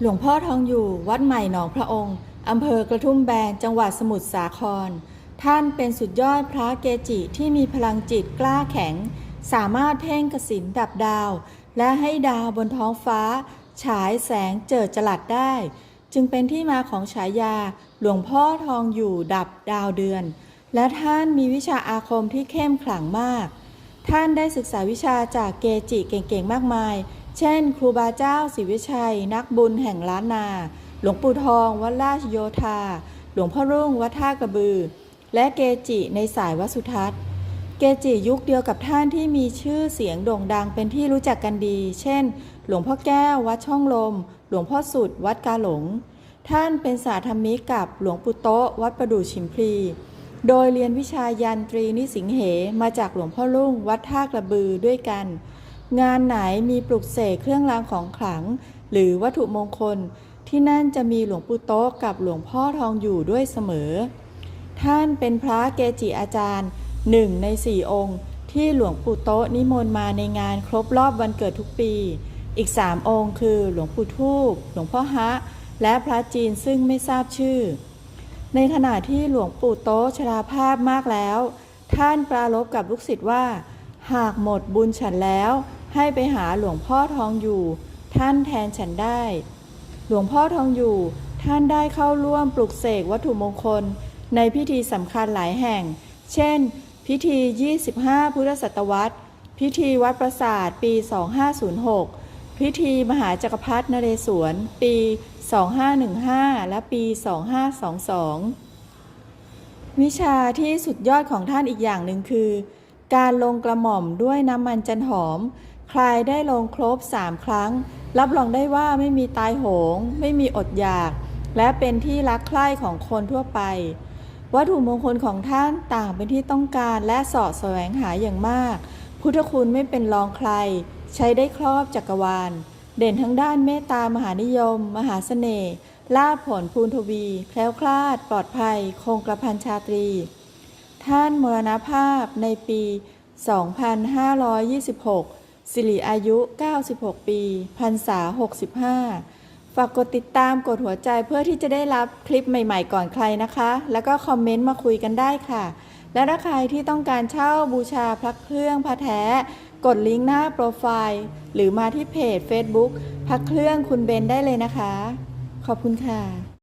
หลวงพ่อทองอยู่วัดใหม่หนองพระองค์ อำเภอกระทุ่มแบนจังหวัดสมุทรสาคร ท่านเป็นสุดยอดพระเกจิที่มีพลังจิตกล้าแข็ง สามารถเพ่งกสินดับดาว และให้ดาวบนท้องฟ้า ฉายแสงเจิดจลัดได้ จึงเป็นที่มาของฉายาหลวงพ่อทองอยู่ดับดาวเดือน และท่านมีวิชาอาคมที่เข้มขลังมาก ท่านได้ศึกษาวิชาจากเกจิเก่งๆมากมาย เช่น ครูบาเจ้าศรีวิชัย นักบุญแห่งล้านนา หลวงปู่ทองวัดราชโยธา หลวงพ่อรุ่งวัดท่ากระบือ และเกจิในสายวัสุทัศน์ เกจิยุคเดียวกับท่านที่มีชื่อเสียงโด่งดังเป็นที่รู้จักกันดี เช่น หลวงพ่อแก้ววัดช่องลม หลวงพ่อสุด วัดกาหลง ท่านเป็นสาธมิกกับหลวงปู่โตะวัดประดู่ชิมพลีโดยเรียนวิชายันตรีนิสิงเหมาจากหลวงพ่อรุ่งวัดท่ากระบือด้วยกัน งานไหนมีปลุกเสกเครื่องรางของขลัง หรือวัตถุมงคล ที่นั่นจะมีหลวงปู่โต๊ะกับหลวงพ่อทองอยู่ด้วยเสมอ ท่านเป็นพระเกจิอาจารย์หนึ่งในสี่องค์ที่หลวงปู่โต๊ะนิมนต์มาในงานครบรอบวันเกิดทุกปี อีกสามองค์คือหลวงปู่ทูบหลวงพ่อฮะ และพระจีนซึ่งไม่ทราบชื่อ ในขณะที่หลวงปู่โต๊ะชราภาพมากแล้ว ท่านปรารภกับลูกศิษย์ว่า หากหมดบุญฉันแล้ว ให้ไปหาหลวงพ่อทองอยู่ ท่านแทนฉันได้ หลวงพ่อทองอยู่ ท่านได้เข้าร่วมปลุกเสกวัตถุมงคล ในพิธีสำคัญหลายแห่ง เช่น พิธี 25 พุทธศตวรรษ พิธีวัดประสาทปี 2506 พิธีมหาจักรพรรดินเรศวร ปี 2515 และปี 2522วิชาที่สุดยอดของท่านอีกอย่างหนึ่งคือ การลงกระหม่อมด้วยน้ำมันจันหอม ใครได้ลงครบสามครั้ง รับรองได้ว่าไม่มีตายโหง ไม่มีอดอยาก และเป็นที่รักใคร่ของคนทั่วไป วัตถุมงคลของท่านต่างเป็นที่ต้องการและสาะแสวงหาอย่างมาก พุทธคุณไม่เป็นรองใคร ใช้ได้ครอบจักรวาล เด่นทั้งด้านเมตตามหานิยม มหาเสน่ห์ลาภผลภูนทวี แคล้วคลาด ปลอดภัย คงกระพันชาตรี ท่านมรณภาพในปี 2526 สิริอายุ 96 ปีพรรษา 65 ฝากกดติดตามกดหัวใจเพื่อที่จะได้รับคลิปใหม่ๆก่อนใครนะคะ แล้วก็คอมเมนต์มาคุยกันได้ค่ะ และถ้าใครที่ต้องการเช่าบูชาพระเครื่องพระแท้ กดลิงก์หน้าโปรไฟล์ หรือมาที่เพจ Facebook พระเครื่องคุณเบนได้เลยนะคะ ขอบคุณค่ะ